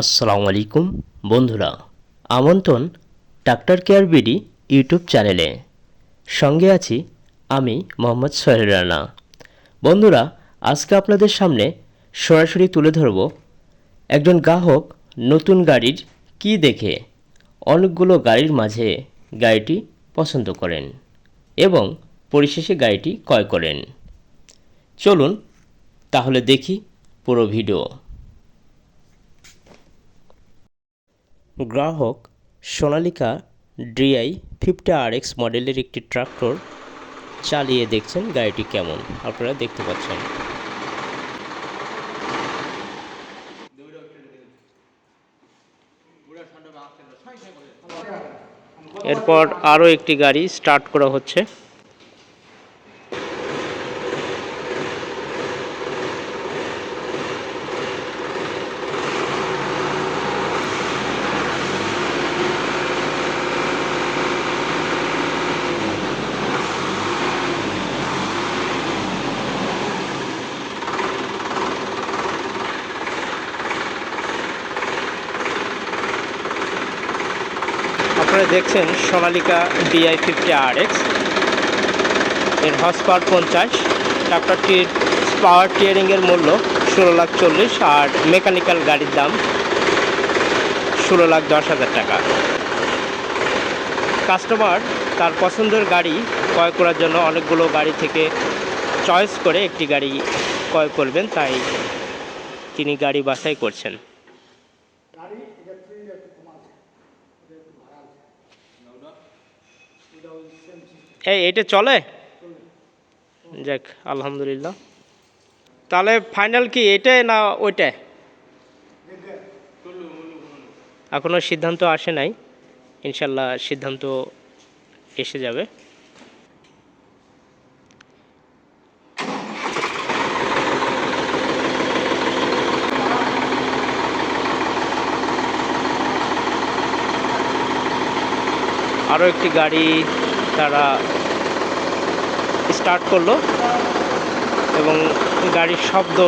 আসসালামু আলাইকুম বন্ধুরা। আমন্ত্রণ ডাক্তার কেয়ার বিডি ইউটিউব চ্যানেলে। সঙ্গে আছি আমি মোহাম্মদ সোহেল রানা। বন্ধুরা, আজকে আপনাদের সামনে সরাসরি তুলে ধরব একজন গ্রাহক নতুন গাড়ির কি দেখে। অনেকগুলো গাড়ির মাঝে গাড়িটি পছন্দ করেন এবং পরিশেষে গাড়িটি ক্রয় করেন। চলুন তাহলে দেখি পুরো ভিডিও। গ্রাহক Sonalika DI fifty R X মডেলের একটি ট্রাক্টর চালিয়ে দেখছেন গাড়িটি কেমন? আপনারা দেখতে পাচ্ছেন। এরপর আরও একটি গাড়ি স্টার্ট করা হচ্ছে। আপনারা দেখছেন সোনালিকা ডিআই ফিফটি আর এক্সের হর্স পাওয়ার পঞ্চাশ ট্রাক্টরটির পাওয়ার টিয়ারিংয়ের মূল্য ষোলো লাখ চল্লিশ আর মেকানিক্যাল গাড়ির দাম ষোলো লাখ দশ হাজার টাকা। কাস্টমার তার পছন্দের গাড়ি ক্রয় করার জন্য অনেকগুলো গাড়ি থেকে চয়েস করে একটি গাড়ি ক্রয় করবেন, তাই তিনি গাড়ি বাছাই করছেন। এই এটা চলে? যাক, আলহামদুলিল্লাহ। তাহলে ফাইনাল কি এটাই না ওইটাই এখনও সিদ্ধান্ত আসে নাই। ইনশাল্লাহ সিদ্ধান্ত এসে যাবে। আরও একটি গাড়ি তারা স্টার্ট করল এবং গাড়ির শব্দ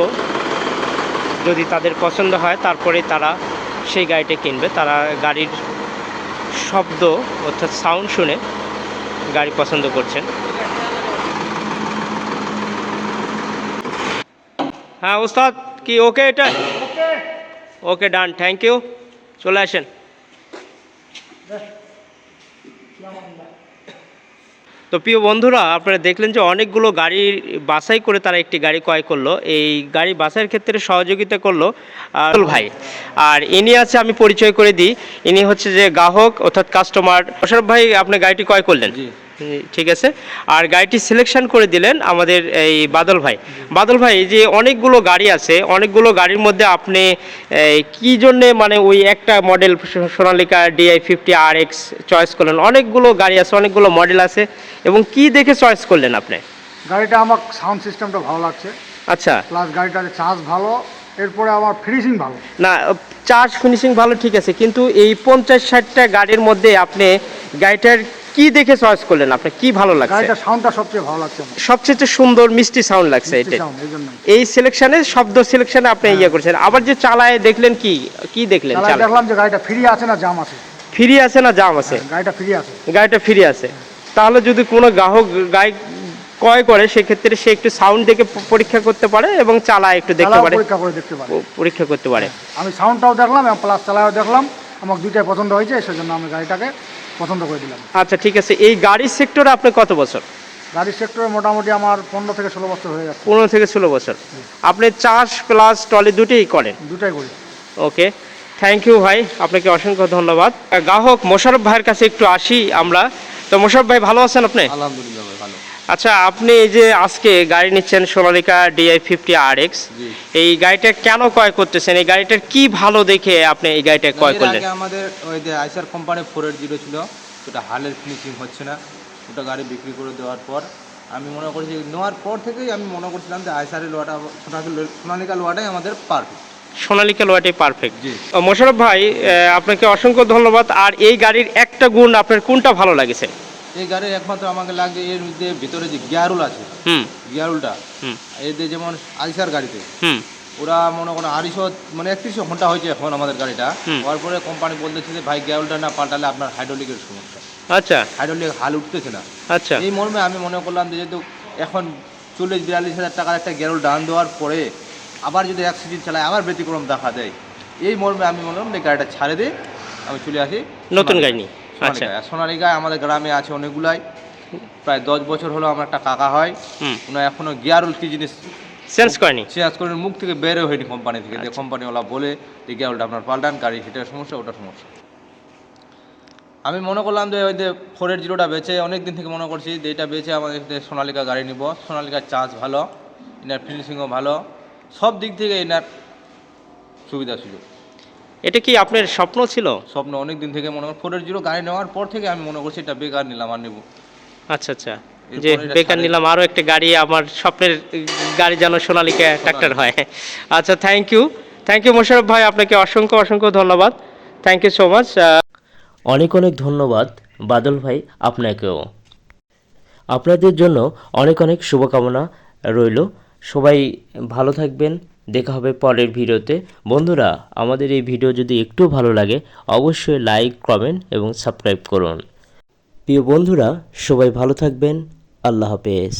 যদি তাদের পছন্দ হয় তারপরে তারা সেই গাড়িটা কিনবে। তারা গাড়ির শব্দ অর্থাৎ সাউন্ড শুনে গাড়ি পছন্দ করছেন। হ্যাঁ ওস্তাদ কি ওকে এটা? ওকে ডান থ্যাংক ইউ চলে আসেন। তো প্রিয় বন্ধুরা, আপনারা দেখলেন যে অনেকগুলো গাড়ি বাসাই করে তারা একটি গাড়ি ক্রয় করল। এই গাড়ি বাসাইয়ের ক্ষেত্রে সহযোগিতা করল ভাই। আর ইনি আছে, আমি পরিচয় করে দিই। ইনি হচ্ছে যে গ্রাহক অর্থাৎ কাস্টমার অশরফ ভাই, আপনি গাড়িটি ক্রয় করলেন? ঠিক আছে। আর গাড়িটি সিলেকশন করে দিলেন আমাদের এই বাদল ভাই। বাদল ভাই যে অনেকগুলো গাড়ি আছে অনেকগুলো গাড়ির মধ্যে আপনি কি জন্যে মানে ওই একটা model Sonalika DI fifty R X choice করলেন? অনেকগুলো গাড়ি আছে অনেকগুলো মডেল আছে এবং কি দেখে চয়েস করলেন আপনি? গাড়িটা আমার সাউন্ড সিস্টেমটা ভালো লাগছে। আচ্ছা। প্লাস গাড়িটার চার্জ ভালো এরপরে আমার ফিনিশিং ভালো। না চার্জ ফিনিশিং ভালো ঠিক আছে কিন্তু এই পঞ্চাশ ষাটটা গাড়ির মধ্যে আপনি গাড়িটার কি দেখে চয়েস করলেন আপনার কি ভালো লাগছে? সাউন্ডটা সবচেয়ে ভালো লাগছে আমার। সবচেয়ে সুন্দর মিষ্টি সাউন্ড লাগছে এটা এই সিলেকশনে শব্দ সিলেকশনে আপনি ইয়ে করছেন। আবার যে চালায় দেখলেন কি? কি দেখলেন? চালায় চালায়। দেখলাম যে গাড়িটা ফ্রি আছে না জাম আছে। ফ্রি আছে না জাম আছে? গাড়িটা ফ্রি আছে। গাড়িটা ফ্রি আছে। তাহলে যদি কোনো গ্রাহক গাড়ি ক্রয় করে সেক্ষেত্রে সে একটু সাউন্ড দেখে প- পরীক্ষা করতে পারে এবং চালায় একটু দেখতে চালাও পারে। পরীক্ষা করে দেখতে পারে। প- পরীক্ষা করতে পারে। আমি সাউন্ডটাও দেখলাম এবং প্লাস চালাও দেখলাম। আমার দুইটাই পছন্দ হয়েছে সেজন্য আমি গাড়িটাকে পছন্দ করে দিলাম। আচ্ছা ঠিক আছে। এই গাড়ির সেক্টরে আপনি কত বছর? গাড়ির সেক্টরে মোটামুটি আমার পনেরো থেকে ষোলো বছর হয়ে যাচ্ছে পনেরো থেকে ষোলো বছর। আপনি চাষ প্লাস টলি দুটোই করেন? দুটাই করি। ওকে। থ্যাংক ইউ ভাই আপনাকে অসংখ্য ধন্যবাদ। গ্রাহক মোশারফ ভাইয়ের কাছে একটু আসি আমরা। তো মোশারফ ভাই ভালো আছেন আপনি? আলহামদুলিল্লাহ আচ্ছা আপনি এই যে আজকে গাড়ি নিচ্ছেন Sonalika DI fifty R X এই গাড়িটা কেন ক্রয় করতেছেন? এই গাড়িটার কি ভালো দেখে আপনি এই গাড়িটা ক্রয় করলেন? আমাদের ওই যে আইসার কোম্পানি ফোর এইট জিরো ছিল ওটা হালের ফিনিশিং হচ্ছে না। ওটা গাড়ি বিক্রি করে দেওয়ার পর আমি মনে করছি নেওয়ার পর থেকেই আমি মনে করছিলাম যে আইসারের লোয়াটা সোনালিকা সোনালিকা লোয়াটাই আমাদের পারফেক্ট সোনালিকা লোয়াটাই পারফেক্ট। মোশারফ ভাই আপনাকে অসংখ্য ধন্যবাদ। আর এই গাড়ির একটা গুণ আপনার কোনটা ভালো লাগেছে? এই গাড়ির একমাত্র আমাকে লাগছে এর যে ভিতরে যে গিয়ারুল আছে হুম। গিয়ারুলটা এতে যেমন আইসার গাড়িতে ওরা মনে করো আড়াইশো মানে একত্রিশশো ঘণ্টা হয়েছে এখন আমাদের গাড়িটা। হওয়ার পরে কোম্পানি বলতেছে যে ভাই গ্যাউলটা না পাল্টালে আপনার হাইড্রোলিকের সমস্যা। আচ্ছা। হাইড্রোলিক হাল উঠতেছে না। আচ্ছা। এই মর্মে আমি মনে করলাম যে যেহেতু এখন চল্লিশ বিয়াল্লিশ হাজার টাকার একটা গ্যারোল ডান দেওয়ার পরে আবার যদি এক সিজন চালায় আবার ব্যতিক্রম দেখা দেয়। এই মর্মে আমি মনে করলাম যে গাড়িটা ছাড়ে দিই আমি চলে আসি। নতুন গাড়ি নিয়ে। আচ্ছা। আর আমাদের গ্রামে আছে অনেকগুলাই। প্রায় দশ বছর হলো আমার একটা কাকা হয়। ওনার এখনও গিয়ারুল কি জিনিস চেঞ্জ করেনি? চেঞ্জ করে মুখ থেকে বেরো হয়নি কোম্পানি থেকে। আচ্ছা। যে কোম্পানিওয়ালা বলে যে গিয়ারুলটা আপনার পাল্টান গাড়ি সেটার সমস্যা ওটা সমস্যা। আমি মনে করলাম যে ওই যে ফোরের জিরোটা বেচে অনেক দিন থেকে মনে করছি যে এটা বেচে আমাদের সোনালিকা গাড়ি নিব। সোনালিকার চার্জ ভালো এনার ফিনিশিংও ভালো। সব দিক থেকে এনার সুবিধা সুযোগ। এটা কি আপনার স্বপ্ন ছিল? স্বপ্ন অনেক দিন থেকে মনে কর ফোরের জিরো গাড়ি নেওয়ার পর থেকে আমি মনে করছি এটা বেকার নিলাম আর নেব। আচ্ছা আচ্ছা। যে বেকার নিলাম আরও একটা গাড়ি আমার স্বপ্নের গাড়ি যেন সোনালিকা ট্রাক্টর হয়। আচ্ছা thank you thank you Mosharraf ভাই আপনাকে অসংখ্য অসংখ্য ধন্যবাদ। থ্যাংক ইউ সো মাচ অনেক অনেক ধন্যবাদ বাদল ভাই আপনাকেও। আপনাদের জন্য অনেক অনেক শুভকামনা রইল। সবাই ভালো থাকবেন। দেখা হবে পরের ভিডিওতে। বন্ধুরা, আমাদের এই ভিডিও যদি একটু ভালো লাগে, অবশ্যই লাইক, কমেন্ট এবং সাবস্ক্রাইব করুন। প্রিয় বন্ধুরা, সবাই ভালো থাকবেন। আল্লাহ হাফেজ।